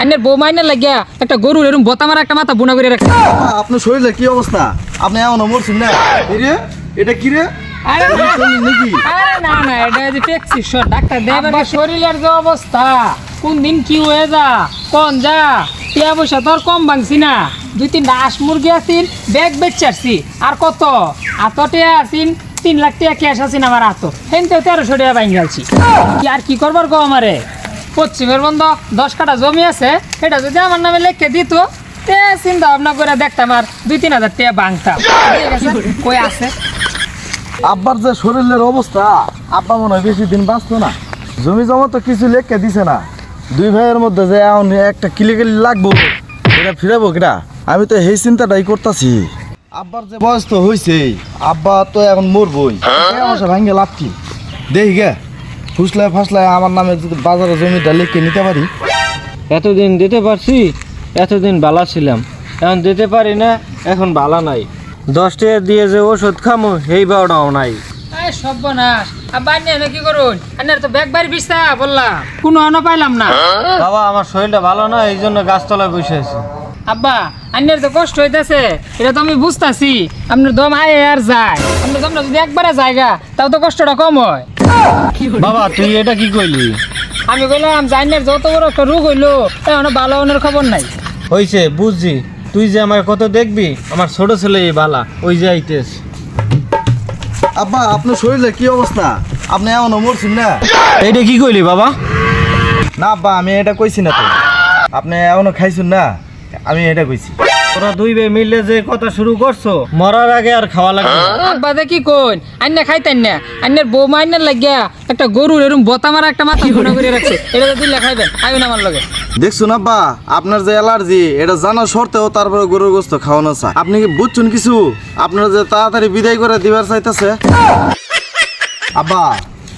আইনের বউ মাইনের লাগিয়া একটা গরুর এরকম বতা মারা একটা মাথা বুনা করে রাখছে। আপনার শরীরে কি অবস্থা? আপনি এমন মরছেন না? এরে এটা কি রে? আরে নাকি? আরে না না এটা যে প্রেসক্রিপশন ডাক্তার দেবার শরীরের যে অবস্থা? কোন দিন কি হয়ে যা কোন যা টিয়া পয়সা তোর কম ভাঙছি না। দুই হাঁস মুরগি আছিন ব্যাগ বেচারছি আর কত? তিন লাখ টাকা ক্যাশ আছিন আমার আত হেনতে তেরোশো টাকা বাইন গেছি কি আর কি করবার গো আমারে? পশ্চিমের বন্ধ দশ কাটা জমি আছে এটা যদি আমার নামে লেখে দিত তে চিন্তা ভাবনা করে দেখতাম আর দুই তিন হাজার টাকা ভাঙতাম কই আছে? আব্বার যে শরীরের অবস্থা আব্বা মনে হয় বেশি দিন বাঁচতো না। জমি জমা তো কিছু লেখকে দিছে না। দুই ভাইয়ের মধ্যে যে এখন একটা কিলে কিলি লাগবো এটা ফিরাবো কিনা? আমি তো এই চিন্তাটাই করতেছি। আব্বার যে বয়স তো হয়েছে আব্বা তো এখন মরবই। টাকা ভাঙ্গে লাভ কি? দেখি গে। ফুসলায় ফাসলায় আমার নামে যদি বাজারে জমিটা লিখে নিতে পারি? এতদিন দিতে পারছি এতদিন বালা ছিলাম এখন দিতে পারি না এখন বালা নাই। দশ টাকা দিয়ে যে ওষুধ খামো সেই বারোটাও নাই। সর্বনাশ কি করুন? তো ব্যাগ বাড়ি বিস্তা বললাম। কোনো পাইলাম না। বাবা আমার শরীরটা ভালো না এই জন্য গাছতলায় বসে আছি। আব্বা তো কষ্ট হইতেছে এটা তো আমি বুঝতাছি। আপনার দম আয় আর যায়। আপনার দমটা যদি একবারে জায়গা তাও তো কষ্টটা কম হয়। বাবা তুই এটা কি কইলি? আমি বললাম জাইনের যত বড় একটা রোগ হইল এখন ভালো হওয়ার খবর নাই। হইছে বুঝছি। তুই যে আমার কত দেখবি আমার ছোট ছেলে এই বালা ওই যে আইতেস আব্বা আপনার শরীরে কি অবস্থা? আপনি এমন মরছেন না? এইটা কি কইলি বাবা? না আব্বা আমি এটা কইছি না তো। আপনি এখনও খাইছেন না? আমি এটা কইছি। তোরা দুই ভাই মিললে যে কথা শুরু করছ মরার আগে আর খাওয়া লাগবে না। আব্বা দে কি কোন আন্নে খাইতেন না। আন্নের বৌমা আন্নের লাগিয়া একটা গরুর এরকম বতা মারা একটা মাথা গুণা করে রাখছে। এটা দিলে খাইবেন আইবেন আমার লগে। দেখছুন আব্বা আপনার যে অ্যালার্জি এটা জানা সত্ত্বেও তারপরে গরুর গোস্ত খাওয়ানো চায় আপনি কি বুঝছেন কিছু? আপনার যে তাড়াতাড়ি বিদায় করে দিবার চাইতেছে। আব্বা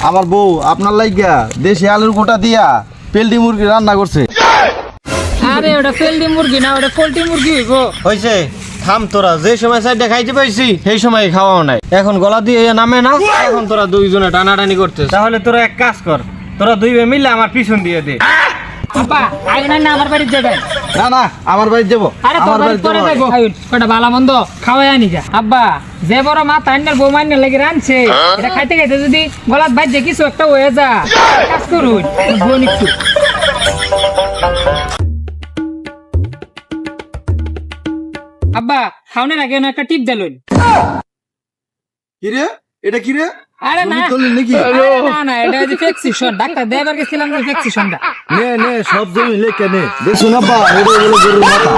আমার বউ আপনার লাগিয়া দেশি আলুর গোটা দিয়া পেলডি মুরগি রান্না করছে। আরে ওটা ফেলদি মুরগি না ওটা পোল্ট্রি মুরগি হইব। হইছে। থাম তোরা যে সময় সাইডে খাইতে পাইছি সেই সময় খাওয়াও নাই। এখন গলা দিয়ে নামে না এখন তোরা দুইজনে টানাটানি করতে তাহলে তোরা এক কাজ কর তোরা দুই ভাই মিললে আমার পিছন দিয়ে দে। আব্বা আগে না আমার বাড়ি যাবেন না না আমার বাড়ি যাব। আরে তোর আমার বাড়ি পরে যাব। যাইবো ভালো মন্দ খাওয়াই আনি যা। আব্বা যে বড় মা লাগি রানছে এটা খাইতে খাইতে যদি গলাত কিছু একটা হয়ে যা। কাজ করুন বোন একটু। আব্বা খাওনের আগে না একটা টিপ দিলুন কি রে এটা কি রে আরে না। নাকি? না না এটা হচ্ছে ফেক্সিশন ডাক্তার দেবার গেছিলাম যে ফেক্সিশনটা নে নে সব জমি লেখে নে। দেখুন আব্বা এটা হলো গরুর মাথা।